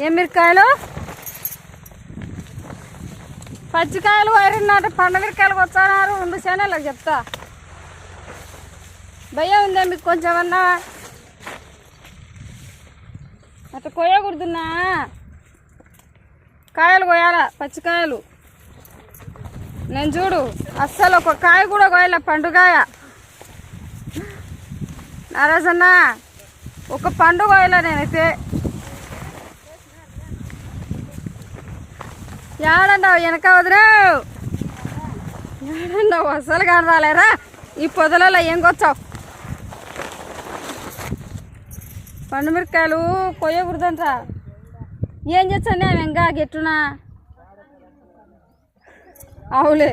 ఏం మిరకాయలు పచ్చికాయలు వైరన్నట్టు పండు మిరకాయలు వచ్చారు. ఉండు సేనలకు చెప్తా. భయం ఉందా మీకు కొంచెం అన్నా అట్లా కొయ్యకూడదున్నా. కాయలు కొయ్యాల? పచ్చికాయలు. నేను చూడు అస్సలు ఒక కాయ కూడా కొయ్యాల పండుగాయ. నారాజన్న ఒక పండుగ కొయ్యాల నేనైతే. ఏడన్నావు వెనక వదిలేవు. ఏడన్నావు అస్సలు కాని రాలేరా ఈ పొదలలో ఏం కొచ్చావు? పండు మిరకాయలు కొయ్యకూడదంట. ఏం చేస్తాను నేను ఇంకా గెట్టునా? అవులే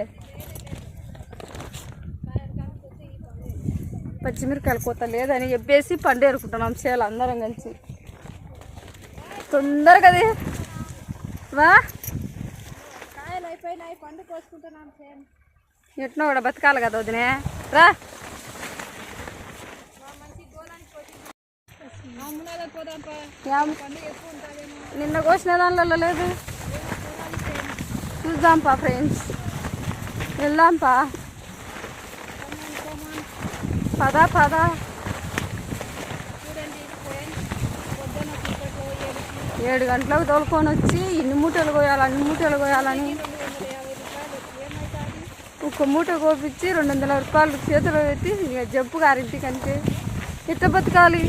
పచ్చిమిరకాయలు కోత లేదని చెప్పేసి పండు ఏరుకుంటున్నాం చేయాలి అందరం కలిసి. తొందరగా అది వా. అయిపోయినాయి పండు కోసుకుంటున్నాం సేమ్ ఎట్నో కూడా బతకాలి కదా వదినే. రా. నిన్న కోసిన దానిలో లేదు. చూద్దాంపా ఫ్రెండ్స్. వెళ్దాంపా పదా పదా చూడండి ఫ్రెండ్స్ పొద్దున్న చీకట్లో ఏడుకి ఏడు గంటలకు తోలుకొని వచ్చి ఇన్ని మూటలు కోయాలి అన్ని మూటలు కోయాలని. ఒక్క ఒక మూట కోపించి రెండు వందల రూపాయలు చేతిలో పెట్టి ఇక జబ్బు గారింటికి అంటే ఎట్ట బతకాలి?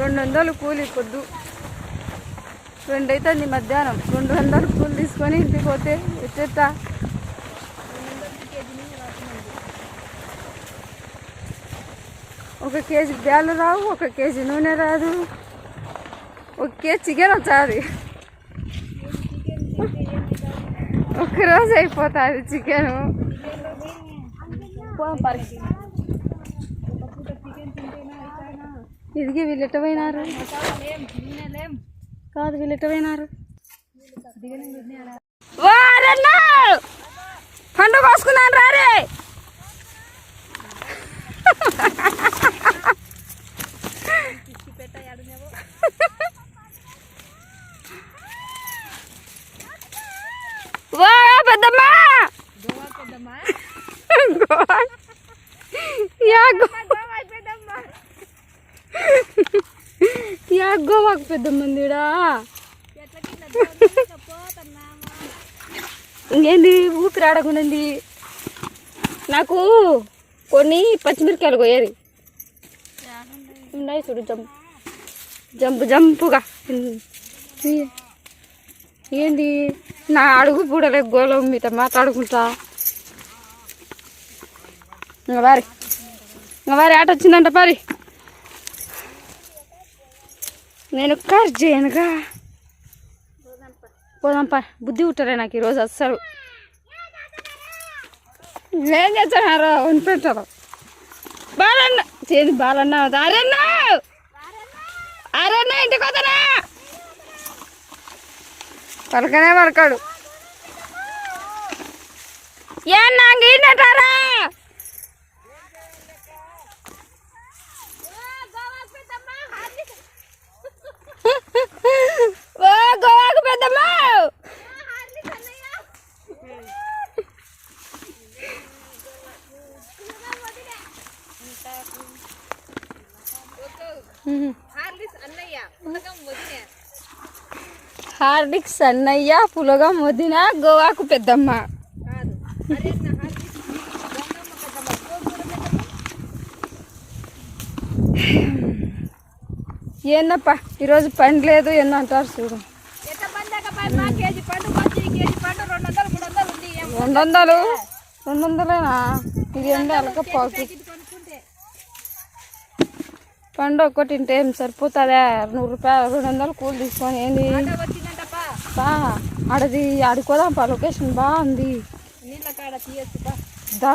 రెండు వందలు కూలి పొద్దు. రెండు అవుతుంది మధ్యాహ్నం. రెండు వందలు కూలి తీసుకొని ఇంటికి పోతే ఎట్టెట్టా ఒక కేజీ బ్యాలు రావు ఒక కేజీ నూనె రాదు. ఒక కేజీ చికెన్ వచ్చాది. రోజు అయిపోతుంది చికెన్. ఇదిగి వీళ్ళు ఎట్టపోయినారు కాదు వీళ్ళు ఎట్టపోయినారు పండు కోసుకున్నాను రారే! వా పెద్దమ్మా. యా గోవాకు పెద్దమ్మందిడా ఇంకేంది ఊపిరి ఆడకుండింది. నాకు కొన్ని పచ్చిమిరకాయలు కొయ్యేది ఉన్నాయి చూడు జంప్ జంపు జంపుగా. ఏంది? నా అడుగు పూడలే గోళం మీతో మాట్లాడుకుంటా. ఇంకా వారి. ఇంకా వారి ఆట వచ్చిందంట పరి. నేను కార్ చేయనుగా. పోదాంపా బుద్ధి పుట్టలే నాకు ఈరోజు అస్సలు. ఏం చేస్తున్నారు ఉంటుంటారు బాలన్న. చేది బాలన్న? అన్నా అరన్న ఇంటికి వదనా పలకనే పలకాడు ఏం నాకు ఏంటంటారా ఓ గోవాకు పెద్దమ్మా హార్లిస్ అన్నయ్య పుస్తకం వదిలే హార్దిక్ సన్నయ్య పులగం వదిన గోవాకు పెద్దమ్మ. ఏందప్ప ఈరోజు పండు లేదు ఏందో అంటారు చూడు. రెండు వందలు రెండు వందలేనా ఇది ఏంటో అలక పాకు పండు ఒక్కటి తింటే ఏం సరిపోతుందా? నూరు రూపాయలు రెండు వందలు కూలి తీసుకొని ఏంది? బా. ఆడది ఆడుకోదాం పా లొకేషన్ బాగుంది. నీళ్ళ కాడ తీయచ్చు దా.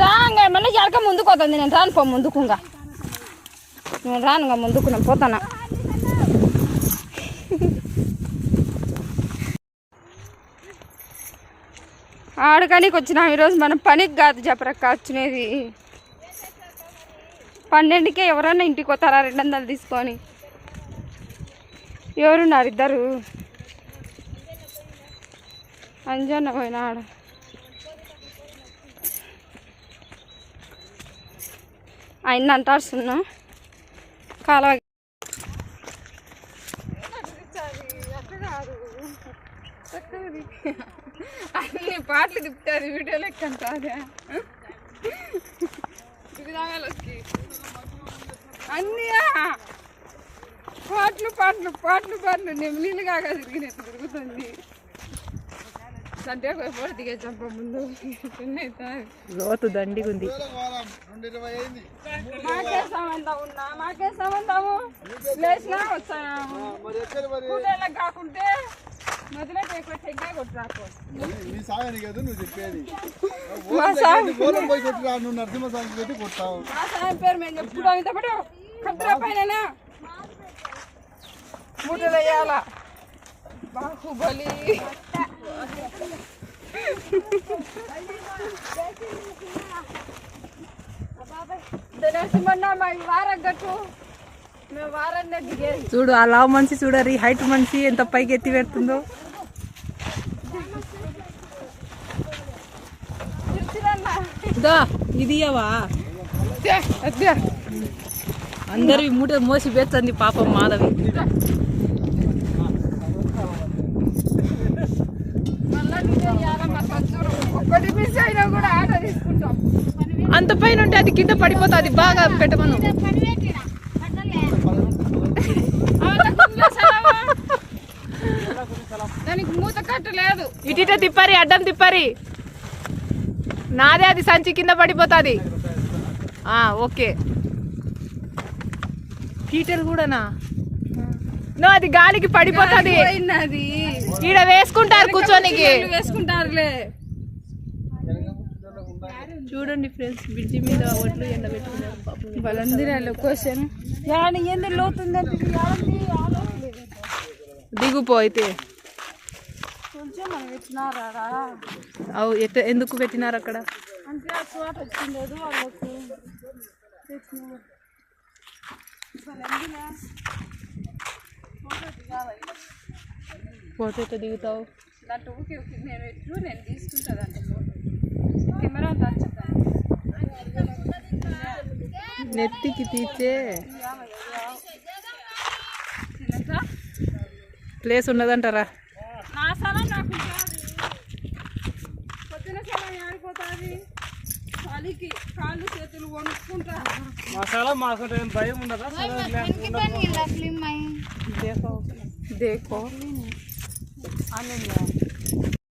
రాంగా మళ్ళీ జరక ముందుకు పోతుంది. నేను రాను పో ముందుకుంగా నేను రానుగా ముందుకు నేను పోతానా. ఆడకానికి వచ్చినాం ఈరోజు మనం పనికి కాదు చెప్పరక్క వచ్చినది పన్నెండుకే ఎవరన్నా ఇంటికి వస్తారా రెండు వందలు తీసుకొని. ఎవరున్నారు? ఇద్దరు. అంజన్న పోయినాడు ఆయన అంటారు సున్నా కాలువ అన్ని పాటలు తిప్పుతారు వీడియో లెక్క అంటారా అన్నీ పాటలు పాటలు పాటలు పాటలు. నెమ్మలీలు కాక తిరిగినట్టు తిరుగుతుంది? సంటే పోయి దిగే చంప ముందు. లోతు దండిగుంది. మాకే సంబంధం ఉన్నా మాకే సంబంధము? లేచినా వచ్చాము కూలీలకు కాకుంటే మా సాయం. పేరు మేము చెప్పుకుంటాం ఇంత పడు కత్తిరా పైన మూటలు వేయాల బాహుబలి చూడు ఆ లావు మనిషి చూడరి హైట్ మనిషి ఎంత పైకి ఎత్తి పెడుతుందో. ఇది అందరి మూట మోసి పెడుతుంది పాపం మాధవి మళ్ళా నువ్వే ఇయ్యాల మా సంచులు ఒక్కటి మిస్ అయినా కూడా ఆటో తీసుకుంటాం అంత పైన ఉంటే అది కింద పడిపోతుంది బాగా పెట్టమను. దానికి మూత కట్ట లేదు. ఇటిట తిప్పరి అడ్డం తిప్పరి. నాదే అది సంచి కింద పడిపోతుంది. ఆ, ఓకే. హీటర్ కూడానా? నో అది గాలికి పడిపోతుంది. ఈడ వేసుకుంటారు కూర్చోనికి. వేసుకుంటారులే. చూడండి ఫ్రెండ్స్ బ్రిడ్జి మీద ఒడ్లు ఎండబెట్టుకున్నారు పాపం లొకేషన్ యాని ఏంది లోతుందంటే దిగుపో అయితే కొంచెం మనం ఇచ్చినారా అవు ఎట్ట ఎందుకు పెట్టినారు అక్కడ అంటే ఆ చోట వచ్చిండదు వాళ్ళకు తెచ్చినారు. బలందిరా. ఫోటో దిగాలి. ఫోటో ఎట్ట దిగుతావు నేను ఎట్లు నేను తీసుకుంటా నెత్తికి తీస్తే ప్లేస్ ఉన్నదంటారా? కాదు. పొద్దున స్థలం ఆడిపోతుంది